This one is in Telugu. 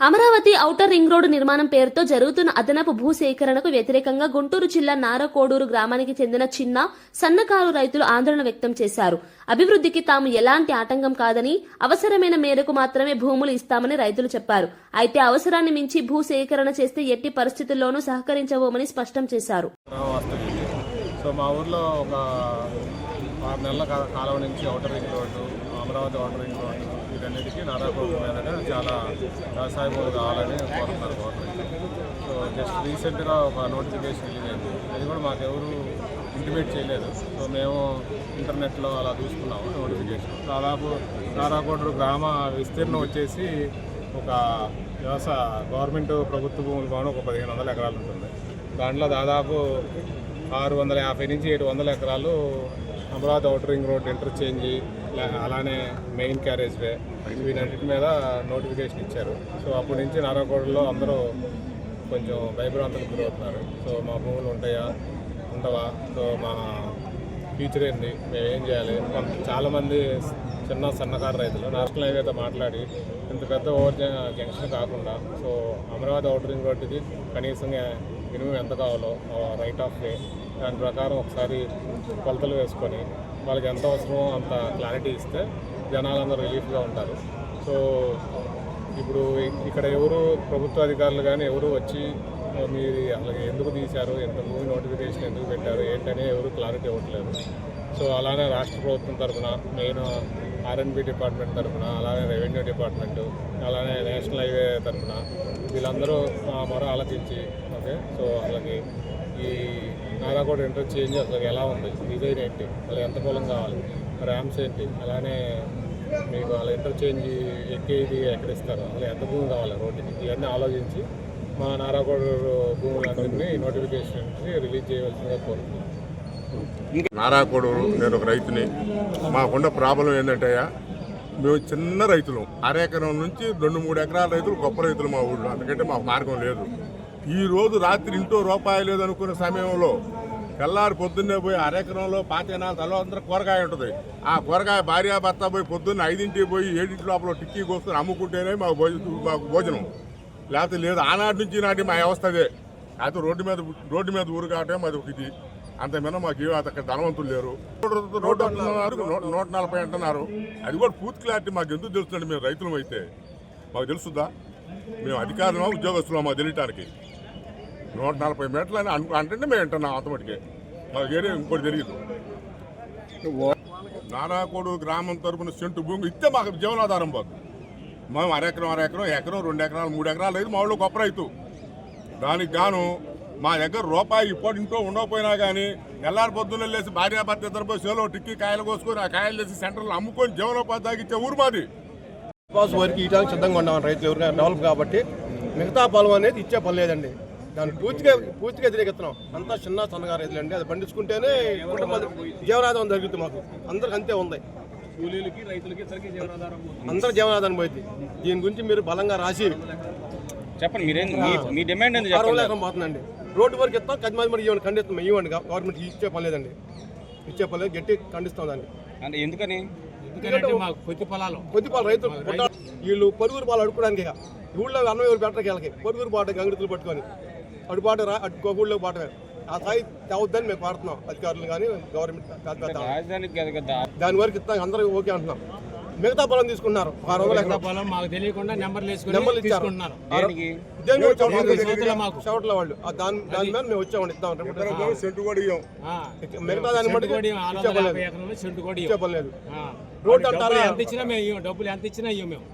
అమరావతి ఔటర్ రింగ్ రోడ్డు నిర్మాణం పేరుతో జరుగుతున్న అదనపు భూ సేకరణకు వ్యతిరేకంగా గుంటూరు జిల్లా నారకోడూరు గ్రామానికి చెందిన చిన్న సన్నకారు రైతులు ఆందోళన వ్యక్తం చేశారు. అభివృద్ధికి తాము ఎలాంటి ఆటంకం కాదని అవసరమైన మేరకు మాత్రమే భూములు ఇస్తామని రైతులు చెప్పారు. అయితే అవసరాన్ని మించి భూ సేకరణ చేస్తే ఎట్టి పరిస్థితుల్లోనూ సహకరించబోమని స్పష్టం చేశారు. సో మా ఊర్లో ఒక ఆరు నెలల కాలం నుంచి outer ring road Amaravati outer ring road వీటన్నిటికీ నారాకోట మీదగా చాలా వ్యవసాయ భూములు కావాలని కోరుతున్నారు గవర్నమెంట్ సో జస్ట్ రీసెంట్గా ఒక నోటిఫికేషన్ వెళ్ళింది అది కూడా మాకు ఎవరు ఇంటిమేట్ చేయలేదు. సో మేము ఇంటర్నెట్లో అలా చూసుకున్నాము నోటిఫికేషన్ దాదాపు నారాకోట గ్రామ విస్తీర్ణం వచ్చేసి ఒక వ్యవసాయ గవర్నమెంట్ ప్రభుత్వ భూములు కానీ ఒక పదిహేను వందల ఎకరాలు ఉంటుంది. దాంట్లో దాదాపు ఆరు వందల యాభై నుంచి ఏడు వందల ఎకరాలు Amaravati outer ring road interchange అలానే మెయిన్ క్యారేజ్ వే. వీటన్నిటి మీద నోటిఫికేషన్ ఇచ్చారు. సో అప్పటి నుంచి నారాకోడలో అందరూ కొంచెం భయభ్రాంతులకు గురవుతున్నారు సో మా భూములు ఉంటాయా? ఉండవా? సో మా ఫ్యూచర్ ఏంది? మేము ఏం చేయాలి? చాలామంది చిన్న సన్నకారు రైతులు నేషనల్ హైవేతో మాట్లాడి ఇంత పెద్ద ఓవర్ జంక్షన్ కాకుండా సో అమరావతి అవుట్ రింగ్ రోడ్డుకి కనీసంగా మినిమం ఎంత కావాలో రైట్ ఆఫ్ వే దాని ప్రకారం ఒకసారి కొలతలు వేసుకొని వాళ్ళకి ఎంత అవసరమో అంత క్లారిటీ ఇస్తే జనాలందరూ రిలీఫ్గా ఉంటారు. సో ఇప్పుడు ఇక్కడ ఎవరు ప్రభుత్వ అధికారులు కానీ ఎవరు వచ్చి మీరు అలాగే ఎందుకు తీశారు? ఎంత మూవీ నోటిఫికేషన్ ఎందుకు పెట్టారు? ఏంటని ఎవరు క్లారిటీ ఇవ్వట్లేదు. సో అలానే రాష్ట్ర ప్రభుత్వం తరఫున మెయిన్ ఆర్ఎన్బి డిపార్ట్మెంట్ తరఫున అలానే రెవెన్యూ డిపార్ట్మెంట్ అలానే నేషనల్ హైవే తరఫున వీళ్ళందరూ మరో ఆలోచించి ఓకే? సో వాళ్ళకి ఈ నారాకోడ ఇంటర్ చేంజ్ అసలు ఎలా ఉంది? డిజైన్ ఏంటి? అలా ఎంత పొలం కావాలి? ర్యామ్స్ ఏంటి? అలానే మీకు అలా ఇంటర్చేంజ్ ఎక్కేది ఎక్కడ ఇస్తారు? అలా ఎంత భూమి కావాలి రోడ్డుకి? ఇవన్నీ ఆలోచించి మా నారాకోడ భూములందరినీ నోటిఫికేషన్ రిలీజ్ చేయవలసిందిగా కోరుతున్నాను నారాకోడూరు నేను ఒక రైతుని. మాకున్న ప్రాబ్లం ఏంటంటే మేము చిన్న రైతులు. అరెకరం నుంచి రెండు మూడు ఎకరాల రైతులు గొప్ప రైతులు మా ఊళ్ళో అందుకంటే మాకు మార్గం లేదు. ఈరోజు రాత్రి ఇంటో రూపాయి లేదనుకున్న సమయంలో తెల్లారి పొద్దున్నే పోయి అరెకరంలో పాతినాలు తల అందరూ కూరగాయ ఉంటుంది. ఆ కూరగాయ భార్య భర్త పోయి పొద్దున్న ఐదింటికి పోయి ఏడింటి లోపల టిక్కీ కోసుకొని అమ్ముకుంటేనే మాకు మాకు భోజనం. లేకపోతే లేదు ఆనాటి నుంచి నాటి మా వ్యవస్థ అదే. అయితే రోడ్డు మీద రోడ్డు మీద ఊరు కావటం మాది ఒక ఇది అంతేమైనా మాకు ఏ అక్కడ ధనవంతులు లేరు. రోడ్డు అంటున్నారు నూట నలభై అంటున్నారు. అది కూడా పూర్తి క్లారిటీ మాకు ఎందుకు తెలుస్తుంది మేము రైతులం అయితే. మాకు తెలుస్తుందా? మేము అధికారులమా ఉద్యోగస్తులమా తెలియటానికి? నూట నలభై మీటర్లు అని అను అంటే మేము వింటున్నాం అంతమటికే మాకు ఏరియా ఇంకోటి తెలియదు. నారాకోడు గ్రామం తరపున సెంటు భూమి ఇస్తే మాకు జీవనాధారం పోదు. మేము అరెకరం అరెకరం ఎకరం రెండు ఎకరాలు మూడు ఎకరాలు లేదు మా ఊళ్ళో గొప్ప రైతు. దానికి గాను మా దగ్గర రూపాయి ఇప్పటి ఇంట్లో ఉండకపోయినా కానీ ఎల్లారి పొద్దున్న లేసి భార్యాభర్త ఇద్దరు పోయి సేలో టిక్కి కాయలు కోసుకొని ఆ కాయలు వేసి సెంటర్లో అమ్ముకొని జీవనోపాధి తాగిచ్చే ఊరు మాది. వరకు ఇవ్వడానికి సిద్ధంగా ఉన్నాం రైతులు ఎవరికైనా డెవలప్ కాబట్టి మిగతా పొలం అనేది ఇచ్చే పని లేదండి. దాన్ని పూర్తిగా పూర్తిగా వ్యతిరేకిస్తున్నాం. అంతా చిన్న సన్నగా రైతులు అండి. అది పండించుకుంటేనే కుటుంబ జీవనాధారం జరుగుతుంది మాకు. అందరికి అంతే ఉంది. కూలీలకి రైతులకి అందరు జీవనాధారం పోయింది. దీని గురించి మీరు బలంగా రాసి చెప్పండి మీరేం మీ- డిమాండ్ ఏంది పోతుందండి. రోడ్డు వరకు ఇస్తాం కది మంది మరి ఇవ్వండి ఖండిస్తాం ఇవ్వండి గవర్నమెంట్ ఇచ్చే పని లేదండి. ఇచ్చే పని లేదు గట్టి ఖండిస్తాం దాన్ని. అంటే ఎందుకని? కొద్ది పాలు రైతులు పుట్టాలి. వీళ్ళు పొరుగురు పాలు అడుక్కోడానికి ఇక. ఊళ్ళో అన్నం ఎవరు పెట్టరికి వీళ్ళకి పొరుగురు పాట గంగితులు పట్టుకొని. అడుపాట రా అటు ఊళ్ళో పాటమే ఆ స్థాయి తేవద్దని మేము కోరుతున్నాం అధికారులు కానీ గవర్నమెంట్ దాని వరకు ఇస్తాం అందరూ ఓకే అంటున్నాం. మిగతా పొలం తీసుకున్నారు వందల ఎకరాలు పొలం మాకు తెలియకుండా నెంబర్లు నెంబర్లు ఇచ్చారు. చౌటలో చేతుల మాకు. చౌటల వాళ్ళు. ఆ దాని దాని మీద మేము వచ్చామండి ఇద్దాం సెంటు కూడా ఇయ్యం. ఆ, మిగతా దాన్ని బట్టి సెంటు కోడి ఆరు ఇచ్చే వందల పని యాభై లేదు ఎకరంలో సెంటు కోడి ఇచ్చే పని లేదు. ఆ. రోడ్డు అంటారా? ఎంత ఇచ్చినా మేము ఇయ్యం. డబ్బులు ఎంత ఇచ్చినా ఇవ్వం మేము.